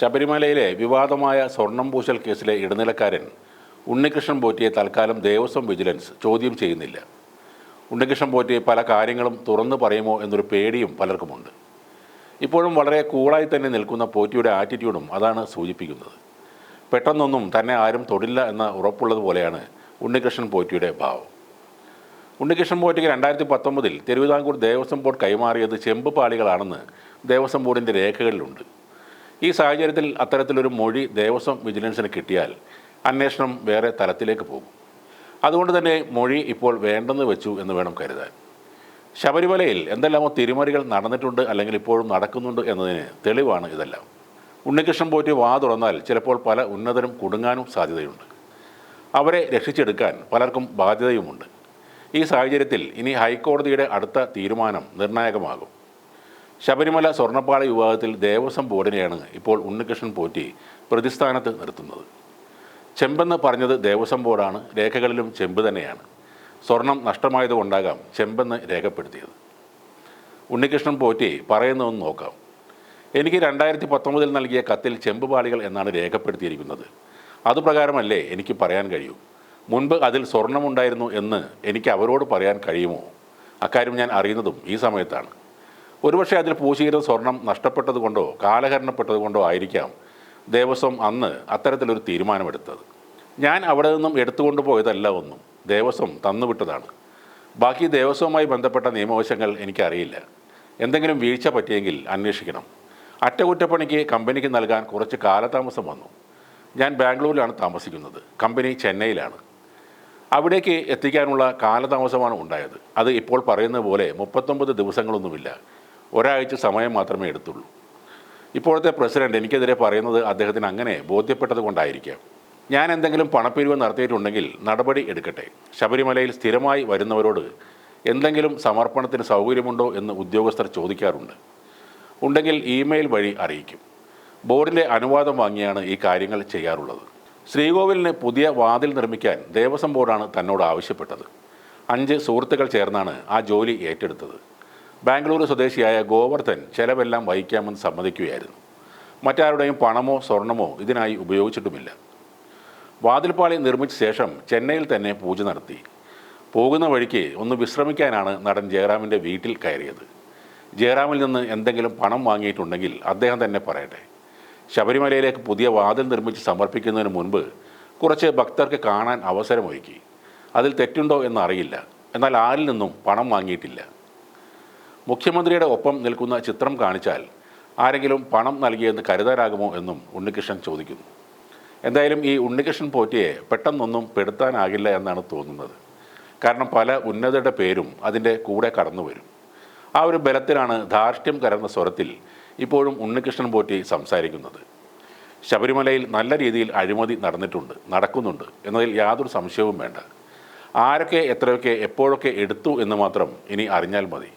ശബരിമലയിലെ വിവാദമായ സ്വർണം പൂശൽ കേസിലെ ഇടനിലക്കാരൻ ഉണ്ണികൃഷ്ണൻ പോറ്റിയെ തൽക്കാലം ദേവസ്വം വിജിലൻസ് ചോദ്യം ചെയ്യുന്നില്ല. ഉണ്ണികൃഷ്ണൻ പോറ്റി പല കാര്യങ്ങളും തുറന്നു പറയുമോ എന്നൊരു പേടിയും പലർക്കുമുണ്ട്. ഇപ്പോഴും വളരെ കൂളായി തന്നെ നിൽക്കുന്ന പോറ്റിയുടെ ആറ്റിറ്റ്യൂഡും അതാണ് സൂചിപ്പിക്കുന്നത്. പെട്ടെന്നൊന്നും തന്നെ ആരും തൊടില്ല എന്ന ഉറപ്പുള്ളതുപോലെയാണ് ഉണ്ണികൃഷ്ണൻ പോറ്റിയുടെ ഭാവം. ഉണ്ണികൃഷ്ണൻ പോറ്റിക്ക് രണ്ടായിരത്തി പത്തൊമ്പതിൽ തിരുവിതാംകൂർ ദേവസ്വം ബോർഡ് കൈമാറിയത് ചെമ്പ് പാളികളാണെന്ന് ദേവസ്വം ബോർഡിന്റെ രേഖകളിലുണ്ട്. ഈ സാഹചര്യത്തിൽ അത്തരത്തിലൊരു മൊഴി ദേവസ്വം വിജിലൻസിന് കിട്ടിയാൽ അന്വേഷണം വേറെ തലത്തിലേക്ക് പോകും. അതുകൊണ്ട് തന്നെ മൊഴി ഇപ്പോൾ വേണ്ടെന്ന് വെച്ചു എന്ന് വേണം കരുതാൻ. ശബരിമലയിൽ എന്തെല്ലാമോ തിരിമറികൾ നടന്നിട്ടുണ്ട് അല്ലെങ്കിൽ ഇപ്പോഴും നടക്കുന്നുണ്ട് എന്നതിന് തെളിവാണ് ഇതെല്ലാം. ഉണ്ണികൃഷ്ണൻ പോറ്റി വാ തുറന്നാൽ ചിലപ്പോൾ പല ഉന്നതരും കുടുങ്ങാനും സാധ്യതയുണ്ട്. അവരെ രക്ഷിച്ചെടുക്കാൻ പലർക്കും ബാധ്യതയുമുണ്ട്. ഈ സാഹചര്യത്തിൽ ഇനി ഹൈക്കോടതിയുടെ അടുത്ത തീരുമാനം നിർണായകമാകും. ശബരിമല സ്വർണപ്പാളി വിവാദത്തിൽ ദേവസ്വം ബോർഡിനെയാണ് ഇപ്പോൾ ഉണ്ണികൃഷ്ണൻ പോറ്റി പ്രതിസ്ഥാനത്ത് നിർത്തുന്നത്. ചെമ്പെന്ന് പറഞ്ഞത് ദേവസ്വം ബോർഡാണ് രേഖകളിലും ചെമ്പ് തന്നെയാണ്. സ്വർണം നഷ്ടമായതുകൊണ്ടാകാം ചെമ്പെന്ന് രേഖപ്പെടുത്തിയത്. ഉണ്ണികൃഷ്ണൻ പോറ്റി പറയുന്നതെന്ന് നോക്കാം. എനിക്ക് രണ്ടായിരത്തി പത്തൊമ്പതിൽ നൽകിയ കത്തിൽ ചെമ്പ് പാളികൾ എന്നാണ് രേഖപ്പെടുത്തിയിരിക്കുന്നത്. അതുപ്രകാരമല്ലേ എനിക്ക് പറയാൻ കഴിയൂ? മുൻപ് അതിൽ സ്വർണമുണ്ടായിരുന്നു എന്ന് എനിക്ക് അവരോട് പറയാൻ കഴിയുമോ? അക്കാര്യം ഞാൻ അറിയുന്നതും ഈ സമയത്താണ്. ഒരുപക്ഷെ അതിൽ പൂശീരം സ്വർണം നഷ്ടപ്പെട്ടതുകൊണ്ടോ കാലഹരണപ്പെട്ടതുകൊണ്ടോ ആയിരിക്കാം ദേവസ്വം അന്ന് അത്തരത്തിലൊരു തീരുമാനമെടുത്തത്. ഞാൻ അവിടെ നിന്നും എടുത്തുകൊണ്ട് പോയതല്ല ഒന്നും ദേവസ്വം തന്നുവിട്ടതാണ് ബാക്കി ദേവസ്വവുമായി ബന്ധപ്പെട്ട നിയമവശങ്ങൾ എനിക്കറിയില്ല. എന്തെങ്കിലും വീഴ്ച പറ്റിയെങ്കിൽ അന്വേഷിക്കണം. അറ്റകുറ്റപ്പണിക്ക് കമ്പനിക്ക് നൽകാൻ കുറച്ച് കാലതാമസം വന്നു. ഞാൻ ബാംഗ്ലൂരിലാണ് താമസിക്കുന്നത് കമ്പനി ചെന്നൈയിലാണ്. അവിടേക്ക് എത്തിക്കാനുള്ള കാലതാമസമാണ് ഉണ്ടായത്. അത് ഇപ്പോൾ പറയുന്ന പോലെ മുപ്പത്തൊമ്പത് ദിവസങ്ങളൊന്നുമില്ല. ഒരാഴ്ച സമയം മാത്രമേ എടുത്തുള്ളൂ. ഇപ്പോഴത്തെ പ്രസിഡന്റ് എനിക്കെതിരെ പറയുന്നത് അദ്ദേഹത്തിന് അങ്ങനെ ബോധ്യപ്പെട്ടത് കൊണ്ടായിരിക്കാം. ഞാൻ എന്തെങ്കിലും പണപ്പിരിവ് നടത്തിയിട്ടുണ്ടെങ്കിൽ നടപടി എടുക്കട്ടെ. ശബരിമലയിൽ സ്ഥിരമായി വരുന്നവരോട് എന്തെങ്കിലും സമർപ്പണത്തിന് സൗകര്യമുണ്ടോ എന്ന് ഉദ്യോഗസ്ഥർ ചോദിക്കാറുണ്ട്. ഉണ്ടെങ്കിൽ ഇമെയിൽ വഴി അറിയിക്കും. ബോർഡിന്റെ അനുവാദം വാങ്ങിയാണ് ഈ കാര്യങ്ങൾ ചെയ്യാറുള്ളത്. ശ്രീകോവിലിന് പുതിയ വാതിൽ നിർമ്മിക്കാൻ ദേവസ്വം ബോർഡാണ് തന്നോട് ആവശ്യപ്പെട്ടത്. അഞ്ച് സുഹൃത്തുക്കൾ ചേർന്നാണ് ആ ജോലി ഏറ്റെടുത്തത്. ബാംഗ്ലൂർ സ്വദേശിയായ ഗോവർദ്ധൻ ചെലവെല്ലാം വഹിക്കാമെന്ന് സമ്മതിക്കുകയായിരുന്നു. മറ്റാരുടെയും പണമോ സ്വർണമോ ഇതിനായി ഉപയോഗിച്ചിട്ടുമില്ല. വാതിൽപ്പാളി നിർമ്മിച്ച ശേഷം ചെന്നൈയിൽ തന്നെ പൂജ നടത്തി. പോകുന്ന വഴിക്ക് ഒന്ന് വിശ്രമിക്കാനാണ് നടൻ ജയറാമിന്റെ വീട്ടിൽ കയറിയത്. ജയറാമിൽ നിന്ന് എന്തെങ്കിലും പണം വാങ്ങിയിട്ടുണ്ടെങ്കിൽ അദ്ദേഹം തന്നെ പറയട്ടെ. ശബരിമലയിലേക്ക് പുതിയ വാതിൽ നിർമ്മിച്ച് സമർപ്പിക്കുന്നതിന് മുൻപ് കുറച്ച് ഭക്തർക്ക് കാണാൻ അവസരമൊരുക്കി. അതിൽ തെറ്റുണ്ടോ എന്നറിയില്ല. എന്നാൽ ആരിൽ നിന്നും പണം വാങ്ങിയിട്ടില്ല. മുഖ്യമന്ത്രിയുടെ ഒപ്പം നിൽക്കുന്ന ചിത്രം കാണിച്ചാൽ ആരെങ്കിലും പണം നൽകിയെന്ന് കരുതാനാകുമോ എന്നും ഉണ്ണികൃഷ്ണൻ ചോദിക്കുന്നു. എന്തായാലും ഈ ഉണ്ണികൃഷ്ണൻ പോറ്റിയെ പെട്ടെന്നൊന്നും പെടുത്താനാകില്ല എന്നാണ് തോന്നുന്നത്. കാരണം പല ഉന്നതരുടെ പേരും അതിന്റെ കൂടെ കടന്നു വരും. ആ ഒരു ബലത്തിലാണ് ധാർഷ്ട്യം കലർന്ന സ്വരത്തിൽ ഇപ്പോഴും ഉണ്ണികൃഷ്ണൻ പോറ്റി സംസാരിക്കുന്നത്. ശബരിമലയിൽ നല്ല രീതിയിൽ അഴിമതി നടന്നിട്ടുണ്ട് നടക്കുന്നുണ്ട് എന്നതിൽ യാതൊരു സംശയവും വേണ്ട. ആരൊക്കെ എത്രയൊക്കെ എപ്പോഴൊക്കെ എടുത്തു എന്ന് മാത്രം ഇനി അറിഞ്ഞാൽ മതി.